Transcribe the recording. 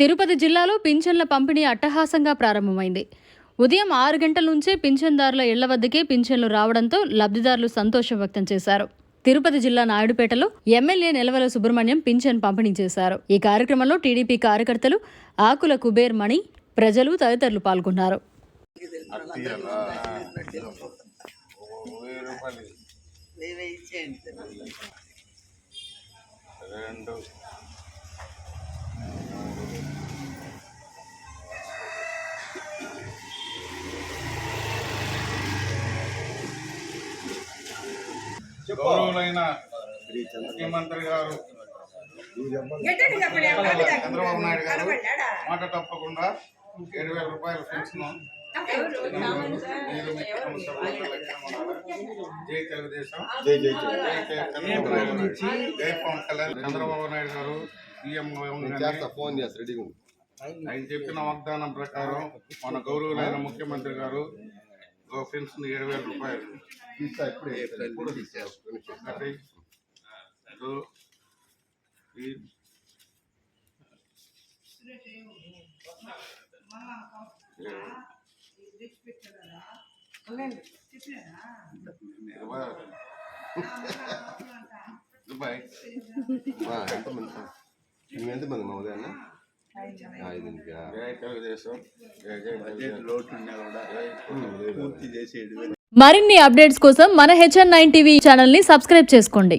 తిరుపతి జిల్లాలో పింఛన్ల పంపిణీ అట్టహాసంగా ప్రారంభమైంది. ఉదయం ఆరు గంటల నుంచే పింఛన్దారుల ఇళ్ళ వద్దకే పింఛన్లు రావడంతో లబ్ధిదారులు సంతోషం వ్యక్తం చేశారు. తిరుపతి జిల్లా నాయుడుపేటలో ఎమ్మెల్యే నిలవల సుబ్రహ్మణ్యం పింఛన్ పంపిణీ చేశారు. ఈ కార్యక్రమంలో టీడీపీ కార్యకర్తలు ఆకుల కుబేర్ మణి ప్రజలు తదితరులు పాల్గొన్నారు. రెండు. గౌరవులైన ముఖ్యమంత్రి గారు. చంద్రబాబు నాయుడు గారు. మాట తప్పకుండా ఏడు వేల రూపాయలు పెన్షన్. జై తెలుగుదేశం. జై జై చంద్రబాబు నాయుడు గారు. జై పవన్ కళ్యాణ్. చంద్రబాబు నాయుడు గారు సీఎం ఫోన్ ఆయన చెప్పిన వాగ్దానం ప్రకారం మన గౌరవులైన ముఖ్యమంత్రి గారు ఓ పెన్షన్ ఏడు వేల రూపాయలు. ఒకటి రెండు ఇరవై ఎంతమంది? ఎంతమంది మా ఉదయాన్న. మరిన్ని అప్డేట్స్ కోసం మన హెచ్ఎన్ నైన్ టీవీ ఛానల్ని సబ్స్క్రైబ్ చేసుకోండి.